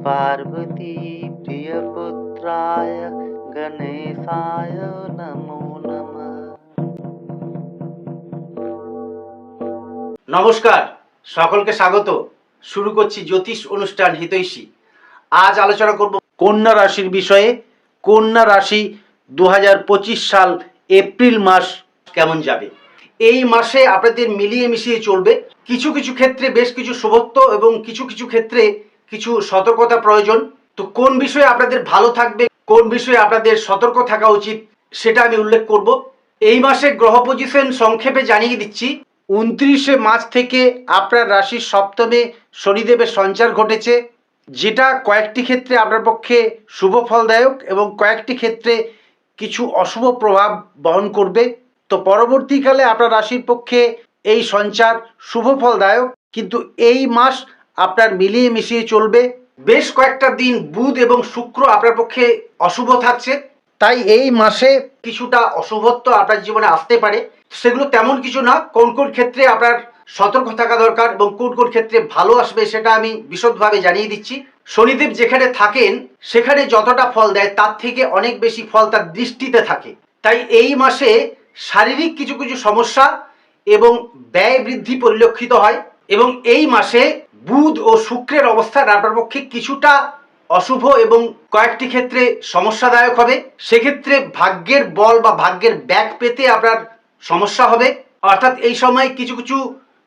पार्वती प्रियपुत्राय गणेशाय नमो नमः নমস্কার সকলকে স্বাগত শুরু করছি জ্যোতিষ অনুষ্ঠান হিতৈষী আজ আলোচনা করব কন্যা রাশির বিষয়ে কন্যা রাশি দু সাল এপ্রিল মাস কেমন যাবে এই মাসে আপনাদের মিলিয়ে মিশিয়ে চলবে কিছু কিছু ক্ষেত্রে বেশ কিছু শুভত্ব এবং কিছু কিছু ক্ষেত্রে কিছু সতর্কতা প্রয়োজন। তো কোন বিষয়ে আপনাদের ভালো থাকবে, কোন বিষয়ে আপনাদের সতর্ক থাকা উচিত, সেটা আমি উল্লেখ করব। এই মাসে গ্রহ পজিশন সংক্ষেপে জানিয়ে দিচ্ছি। উনত্রিশে মার্চ থেকে আপনার রাশির সপ্তমে শনিদেবের সঞ্চার ঘটেছে, যেটা কয়েকটি ক্ষেত্রে আপনার পক্ষে শুভ ফলদায়ক এবং কয়েকটি ক্ষেত্রে কিছু অশুভ প্রভাব বহন করবে। তো পরবর্তীকালে আপনার রাশির পক্ষে এই সঞ্চার শুভ ফলদায়ক, কিন্তু এই মাস আপনার মিলিয়ে মিশিয়ে চলবে। বেশ কয়েকটা দিন বুধ এবং শুক্র আপনার পক্ষে অশুভ থাকছে। তাই এই মাসে কিছুটা অশুভত্ব আপনার জীবনে আসতে পারে। সেগুলো তেমন কিছু না, কোন কোন ক্ষেত্রে আপনার সতর্ক থাকা দরকার এবং কোন কোন ক্ষেত্রে ভালো আসবে সেটা আমি বিশদভাবে জানিয়ে দিচ্ছি। শনিদেব যেখানে থাকেন, সেখানে যতটা ফল দেয়, তার থেকে অনেক বেশি ফল তার দৃষ্টিতে থাকে। তাই এই মাসে শারীরিক কিছু কিছু সমস্যা এবং ব্যয় বৃদ্ধি পরিলক্ষিত হয় এবং এই মাসে বুধ ও শুক্রের অবস্থান আপনার পক্ষে কিছুটা অশুভ এবং কয়েকটি ক্ষেত্রে সমস্যাদায়ক হবে। সেক্ষেত্রে ভাগ্যের বল বা ভাগ্যের ব্যাক পেতে আপনার সমস্যা হবে। অর্থাৎ এই সময় কিছু কিছু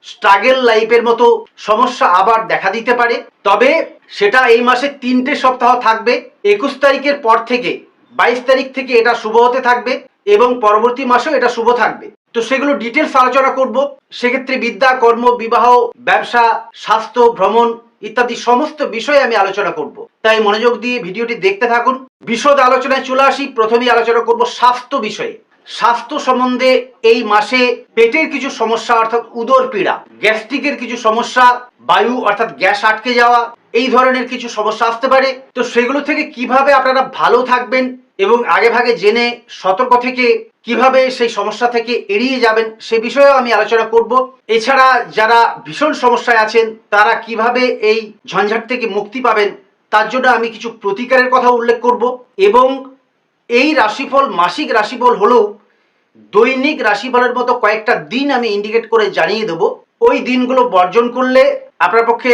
স্ট্রাগেল লাইফের মতো সমস্যা আবার দেখা দিতে পারে। তবে সেটা এই মাসে তিনটে সপ্তাহ থাকবে। একুশ তারিখের পর থেকে বাইশ তারিখ থেকে এটা শুভ হতে থাকবে এবং পরবর্তী মাসেও এটা শুভ থাকবে। তো সেগুলো ডিটেলস আলোচনা করব। সেক্ষেত্রে বিদ্যা, কর্ম, বিবাহ, ব্যবসা, স্বাস্থ্য, ভ্রমণ ইত্যাদি সমস্ত বিষয়ে আমি আলোচনা করব। তাই মনোযোগ দিয়ে ভিডিওটি দেখতে থাকুন। বিশদ আলোচনায় চলে আসি। প্রথমেই আলোচনা করব স্বাস্থ্য বিষয়ে। স্বাস্থ্য সম্বন্ধে এই মাসে পেটের কিছু সমস্যা, অর্থাৎ উদর পীড়া, গ্যাস্ট্রিকের কিছু সমস্যা, বায়ু, অর্থাৎ গ্যাস আটকে যাওয়া, এই ধরনের কিছু সমস্যা আসতে পারে। তো সেগুলো থেকে কীভাবে আপনারা ভালো থাকবেন এবং আগে ভাগে জেনে সতর্ক থেকে কীভাবে সেই সমস্যা থেকে এড়িয়ে যাবেন সে বিষয়েও আমি আলোচনা করব। এছাড়া যারা ভীষণ সমস্যায় আছেন, তারা কীভাবে এই ঝঞ্ঝাট থেকে মুক্তি পাবেন, তার জন্য আমি কিছু প্রতিকারের কথা উল্লেখ করব এবং এই রাশিফল মাসিক রাশিফল হলেও দৈনিক রাশিফলের মতো কয়েকটা দিন আমি ইন্ডিকেট করে জানিয়ে দেব। ওই দিনগুলো বর্জন করলে আপনার পক্ষে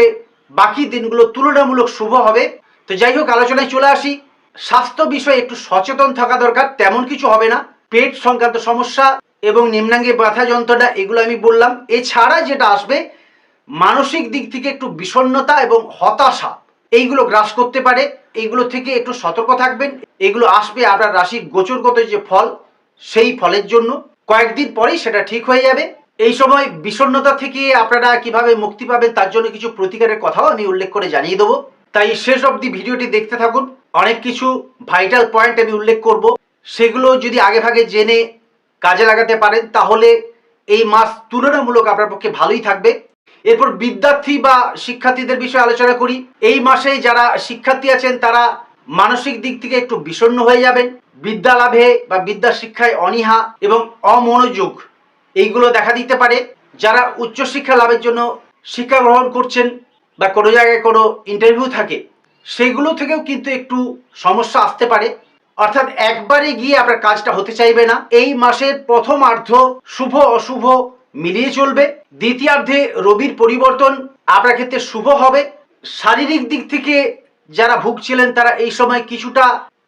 বাকি দিনগুলো তুলনামূলক শুভ হবে। তো যাই হোক, আলোচনায় চলে আসি। স্বাস্থ্য বিষয়ে একটু সচেতন থাকা দরকার, তেমন কিছু হবে না। পেট সংক্রান্ত সমস্যা এবং নিম্নাঙ্গে ব্যথা যন্ত্রণা, এগুলো আমি বললাম। এছাড়া যেটা আসবে, মানসিক দিক থেকে একটু বিষণ্ণতা এবং হতাশা, এইগুলো গ্রাস করতে পারে। এইগুলো থেকে একটু সতর্ক থাকবেন। এগুলো আসবে আপনার রাশির গোচরগত যে ফল, সেই ফলের জন্য। কয়েকদিন পরেই সেটা ঠিক হয়ে যাবে। এই সময় বিষণ্ণতা থেকে আপনারা কীভাবে মুক্তি পাবেন, তার জন্য কিছু প্রতিকারের কথাও আমি উল্লেখ করে জানিয়ে দেবো। তাই শেষ অবধি ভিডিওটি দেখতে থাকুন। অনেক কিছু ভাইটাল পয়েন্ট আমি উল্লেখ করব। সেগুলো যদি আগে ভাগে জেনে কাজে লাগাতে পারেন, তাহলে এই মাস তুলনামূলক আপনার পক্ষে ভালোই থাকবে। এরপর বিদ্যার্থী বা শিক্ষার্থীদের বিষয়ে আলোচনা করি। এই মাসে যারা শিক্ষার্থী আছেন, তারা মানসিক দিক থেকে একটু বিষণ্ণ হয়ে যাবেন। বিদ্যা লাভে বা বিদ্যা শিক্ষায় অনীহা এবং অমনোযোগ, এইগুলো দেখা দিতে পারে। যারা উচ্চশিক্ষা লাভের জন্য শিক্ষা গ্রহণ করছেন বা কোনো জায়গায় কোনো ইন্টারভিউ থাকে, সেগুলো থেকেও কিন্তু একটু সমস্যা আসতে পারে। অর্থাৎ একবারে গিয়ে আপনার কাজটা হতে চাইবে না। এই মাসের প্রথমার্ধ শুভ অশুভ মিলিয়ে চলবে। দ্বিতীয়ার্ধে রবির পরিবর্তন আপনার ক্ষেত্রে শুভ হবে। শারীরিক দিক থেকে যারা ভুগছিলেন, তারা এই সময় কিছুটা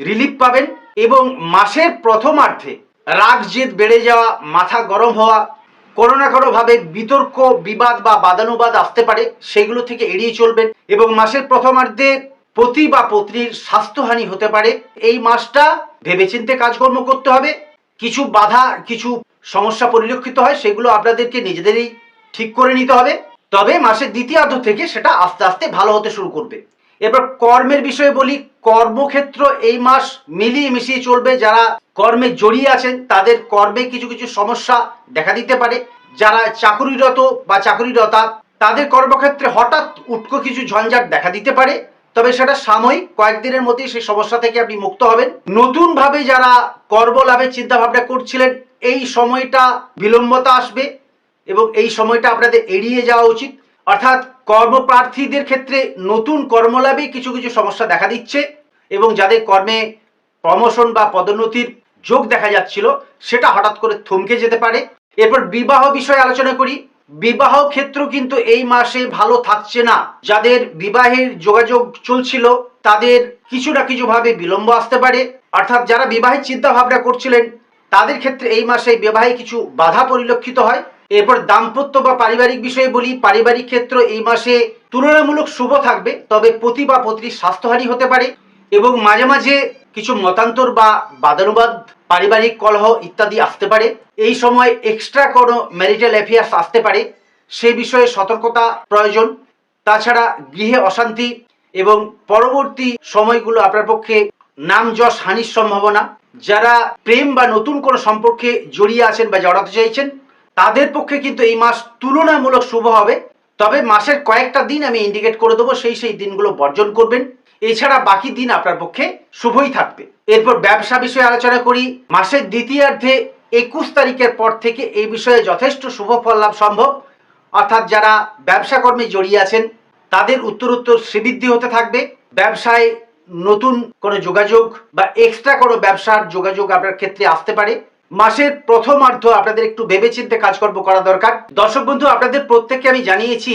রিলিফ পাবেন এবং মাসের প্রথমার্ধে রাগ, জেদ বেড়ে যাওয়া, মাথা গরম হওয়া, কোনো না কোনোভাবে বিতর্ক, বিবাদ বা বাদানুবাদ আসতে পারে, সেগুলো থেকে এড়িয়ে চলবেন এবং মাসের প্রথমার্ধে পতি বা পত্নীর স্বাস্থ্যহানি হতে পারে, এই মাসটা ভেবেচিন্তে কাজকর্ম করতে হবে। কিছু বাধা, কিছু সমস্যা পরিলক্ষিত হয়, সেগুলো আপনাদেরকে নিজেদেরই ঠিক করে নিতে হবে। তবে মাসের দ্বিতীয়ার্ধ থেকে সেটা আস্তে আস্তে ভালো হতে শুরু করবে। এরপর কর্মের বিষয়ে বলি, কর্মক্ষেত্র এই মাস মিলিয়ে মিশিয়ে চলবে। যারা কর্মে জড়িয়ে আছেন, তাদের কর্মে কিছু কিছু সমস্যা দেখা দিতে পারে। যারা চাকুরিরত বা চাকুরিরতা তাদের কর্মক্ষেত্রে হঠাৎ উটকো কিছু ঝঞ্ঝাট দেখা দিতে পারে। তবে সেটা সাময়িক, কয়েকদিনের মধ্যেই সেই সমস্যা থেকে আপনি মুক্ত হবেন। নতুনভাবে যারা কর্মলাভের চিন্তা ভাবনা করছিলেন, এই সময়টা বিলম্বতা আসবে এবং এই সময়টা আপনাদের এড়িয়ে যাওয়া উচিত। অর্থাৎ কর্মপ্রার্থীদের ক্ষেত্রে নতুন কর্মলাভে কিছু কিছু সমস্যা দেখা দিচ্ছে এবং যাদের কর্মে প্রমোশন বা পদোন্নতির যোগ দেখা যাচ্ছিল, সেটা হঠাৎ করে থমকে যেতে পারে। এরপর বিবাহ বিষয়ে আলোচনা করি। বিবাহ ক্ষেত্র কিন্তু এই মাসে ভালো থাকছে না। যাদের বিবাহের যোগাযোগ চলছিল, তাদের কিছু না কিছু ভাবে বিলম্ব আসতে পারে। অর্থাৎ যারা বিবাহের চিন্তা ভাবনা করছিলেন, তাদের ক্ষেত্রে এই মাসে বিবাহে কিছু বাধা পরিলক্ষিত হয়। এরপর দাম্পত্য বা পারিবারিক বিষয়ে বলি, পারিবারিক ক্ষেত্র এই মাসে তুলনামূলক শুভ থাকবে, তবে পতি বা পত্নীর স্বাস্থ্যহানি হতে পারে এবং মাঝে মাঝে কিছু মতান্তর বা বাদানুবাদ, পারিবারিক কলহ ইত্যাদি আসতে পারে। এই সময় এক্সট্রা কোনো ম্যারিটাল অ্যাফেয়ার্স আসতে পারে। সে বিষয়ে সতর্কতা প্রয়োজন। তাছাড়া গৃহে অশান্তি এবং পরবর্তী সময়গুলো আপনার পক্ষে নাম যশ হানির সম্ভাবনা। যারা প্রেম বা নতুন কোনো সম্পর্কে জড়িয়ে আছেন বা জড়াতে চাইছেন, তাদের পক্ষে কিন্তু এই মাস তুলনামূলক শুভ হবে। তবে মাসের কয়েকটা দিন আমি ইন্ডিকেট করে দেবো, সেই সেই দিনগুলো বর্জন করবেন। এছাড়া বাকি দিন আপনার পক্ষে শুভই থাকবে। এরপর ব্যবসা বিষয়ে আলোচনা করি। মাসের দ্বিতীয়ার্ধে একুশ তারিখের পর থেকে এই বিষয়ে যথেষ্ট শুভ ফল লাভ সম্ভব। অর্থাৎ যারা ব্যবসা কর্মে জড়িয়ে আছেন, তাদের উত্তরোত্তর শ্রীবৃদ্ধি হতে থাকবে। ব্যবসায় নতুন কোনো যোগাযোগ বা এক্সট্রা কোনো ব্যবসার যোগাযোগ আপনার ক্ষেত্রে আসতে পারে। মাসের প্রথমার্ধ আপনাদের একটু ভেবেচিন্তে কাজকর্ম করা দরকার। দর্শক বন্ধু, আপনাদের প্রত্যেককে আমি জানিয়েছি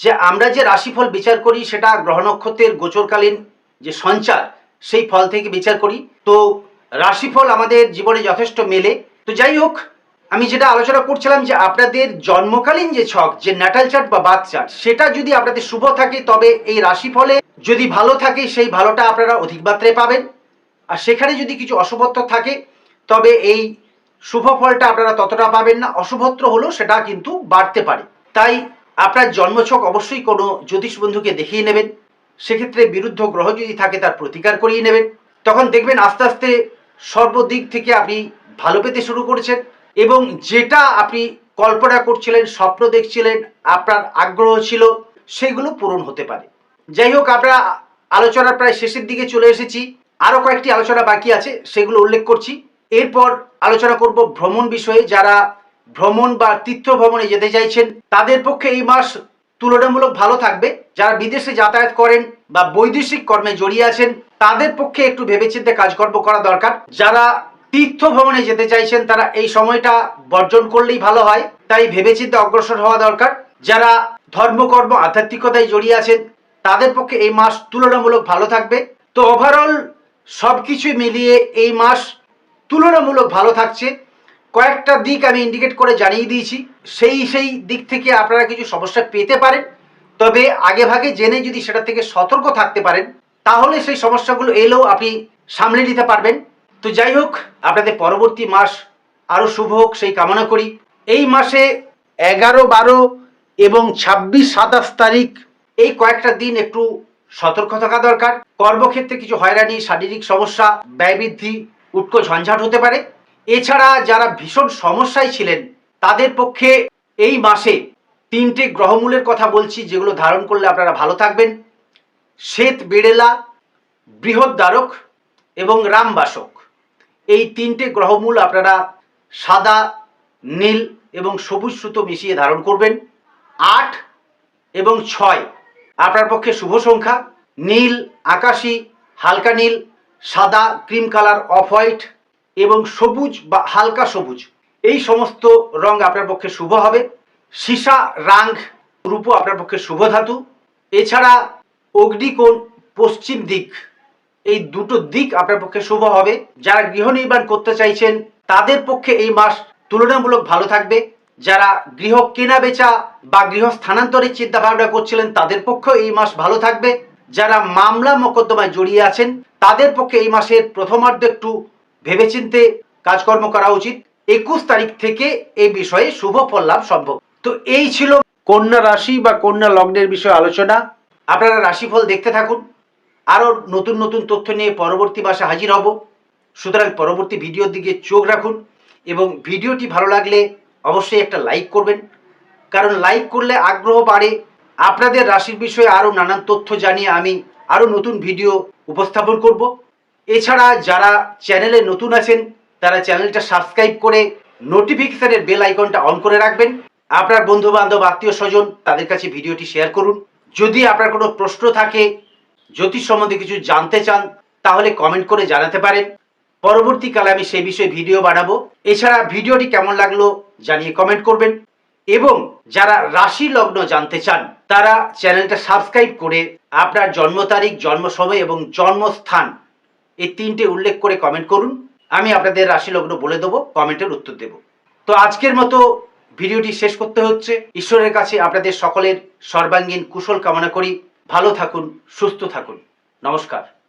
যে আমরা যে রাশিফল বিচার করি, সেটা গ্রহ নক্ষত্রের গোচরকালীন যে সঞ্চার, সেই ফল থেকে বিচার করি। তো রাশিফল আমাদের জীবনে যথেষ্ট মেলে। তো যাই হোক, আমি যেটা আলোচনা করছিলাম যে আপনাদের জন্মকালীন যে ছক, যে ন্যাটাল চার্ট বা বার্থ চার্ট সেটা যদি আপনাদের শুভ থাকে, তবে এই রাশিফলে যদি ভালো থাকে, সেই ভালোটা আপনারা অধিক মাত্রায় পাবেন। আর সেখানে যদি কিছু অশুভত্ব থাকে, তবে এই শুভ ফলটা আপনারা ততটা পাবেন না। অশুভত্র হলেও সেটা কিন্তু বাড়তে পারে। তাই আপনার জন্মছক অবশ্যই কোনো জ্যোতিষ বন্ধুকে দেখিয়ে নেবেন। সেক্ষেত্রে বিরুদ্ধ গ্রহ যদি থাকে, তার প্রতিকার করিয়ে নেবেন। তখন দেখবেন আস্তে আস্তে সর্বদিক থেকে আপনি ভালো পেতে শুরু করেছেন এবং যেটা আপনি কল্পনা করছিলেন, স্বপ্ন দেখছিলেন, আপনার আগ্রহ ছিল, সেগুলো পূরণ হতে পারে। যাই হোক, আমরা আলোচনা প্রায় শেষের দিকে চলে এসেছি। আরও কয়েকটি আলোচনা বাকি আছে, সেগুলো উল্লেখ করছি। এরপর আলোচনা করব ভ্রমণ বিষয়ে, যারা ভ্রমণ বা তীর্থ ভ্রমণে যেতে চাইছেন, তাদের পক্ষে এই মাস তুলনামূলক ভালো থাকবে। যারা বিদেশে যাতায়াত করেন বা বৈদেশিক কর্মে জড়িয়ে আছেন, তাদের পক্ষে একটু ভেবেচিন্তে কাজকর্ম করা দরকার। যারা তীর্থ ভ্রমণে যেতে চাইছেন, তারা এই সময়টা বর্জন করলেই ভালো হয়, তাই ভেবেচিন্তে অগ্রসর হওয়া দরকার। যারা ধর্মকর্ম, আধ্যাত্মিকতায় জড়িয়ে আছেন, তাদের পক্ষে এই মাস তুলনামূলক ভালো থাকবে। তো ওভারঅল সব কিছু মিলিয়ে এই মাস তুলনামূলক ভালো থাকছে। কয়েকটা দিক আমি ইন্ডিকেট করে জানিয়ে দিয়েছি। সেই সেই দিক থেকে আপনারা কিছু সমস্যা পেতে পারেন। তবে আগে ভাগে জেনে যদি সেটা থেকে সতর্ক থাকতে পারেন, তাহলে সেই সমস্যাগুলো এলেও আপনি সামলে নিতে পারবেন। তো যাই হোক, আপনাদের পরবর্তী মাস আরও শুভ হোক, সেই কামনা করি। এই মাসে এগারো, বারো এবং ছাব্বিশ, সাতাশ তারিখ এই কয়েকটা দিন একটু সতর্ক থাকা দরকার। কর্মক্ষেত্রে কিছু হয়রানি, শারীরিক সমস্যা, ব্যয় বৃদ্ধি উৎকো ঝঞ্ঝাট হতে পারে। এছাড়া যারা ভীষণ সমস্যায় ছিলেন, তাদের পক্ষে এই মাসে তিনটে গ্রহমূলের কথা বলছি, যেগুলো ধারণ করলে আপনারা ভালো থাকবেন। শ্বেত বেড়েলা বৃহদ্বারক এবং রামবাসক এই তিনটে গ্রহমূল আপনারা সাদা, নীল এবং সবুজ সুতো মিশিয়ে ধারণ করবেন। আট এবং ছয় আপনার পক্ষে শুভ সংখ্যা। নীল, আকাশি, হালকা নীল, সাদা, ক্রিম কালার, অফ হোয়াইট এবং সবুজ বা হালকা সবুজ। এই সমস্ত রং আপনার পক্ষে শুভ হবে। সীসা রাং রূপ আপনার পক্ষে শুভ ধাতু। এছাড়া অগ্নিকোণ পশ্চিম দিক, এই দুটো দিক আপনার পক্ষে শুভ হবে। যারা গৃহ নির্মাণ করতে চাইছেন, তাদের পক্ষে এই মাস তুলনামূলক ভালো থাকবে। যারা গৃহ কেনা বেচা বা গৃহ স্থানান্তরের চিন্তা ভাবনা করছিলেন, তাদের পক্ষেও এই মাস ভালো থাকবে। যারা মামলা মোকদ্দমায় জড়িয়ে আছেন, তাদের পক্ষে এই মাসের প্রথমার্ধ একটু ভেবেচিন্তে কাজকর্ম করা উচিত। একুশ তারিখ থেকে এই বিষয়ে শুভ ফল লাভ সম্ভব। তো এই ছিল কন্যা রাশি বা কন্যা লগ্নের বিষয়ে আলোচনা। আপনারা রাশিফল দেখতে থাকুন। আরও নতুন নতুন তথ্য নিয়ে পরবর্তী মাসে হাজির হব। সুতরাং পরবর্তী ভিডিওর দিকে চোখ রাখুন এবং ভিডিওটি ভালো লাগলে অবশ্যই একটা লাইক করবেন। কারণ লাইক করলে আগ্রহ বাড়ে। আপনাদের রাশির বিষয়ে আরও নানান তথ্য জানিয়ে আমি আরও নতুন ভিডিও উপস্থাপন করব। এছাড়া যারা চ্যানেলে নতুন আছেন, তারা চ্যানেলটা সাবস্ক্রাইব করে নোটিফিকেশনের বেল আইকনটা অন করে রাখবেন। আপনার বন্ধু বান্ধব আত্মীয় স্বজন, তাদের কাছে ভিডিওটি শেয়ার করুন। যদি আপনার কোনো প্রশ্ন থাকে, জ্যোতিষ সম্বন্ধে কিছু জানতে চান, তাহলে কমেন্ট করে জানাতে পারেন। পরবর্তীকালে আমি সেই বিষয়ে ভিডিও বানাবো। এছাড়া ভিডিওটি কেমন লাগল জানিয়ে কমেন্ট করবেন। এবং যারা রাশি লগ্ন জানতে চান, তারা চ্যানেলটা সাবস্ক্রাইব করে আপনার জন্ম তারিখ, জন্ম সময় এবং জন্মস্থান এই তিনটে উল্লেখ করে কমেন্ট করুন। আমি আপনাদের রাশি লগ্ন বলে দেবো কমেন্টের উত্তর দেব। তো আজকের মতো ভিডিওটি শেষ করতে হচ্ছে। ঈশ্বরের কাছে আপনাদের সকলের সর্বাঙ্গীন কুশল কামনা করি। ভালো থাকুন, সুস্থ থাকুন। নমস্কার।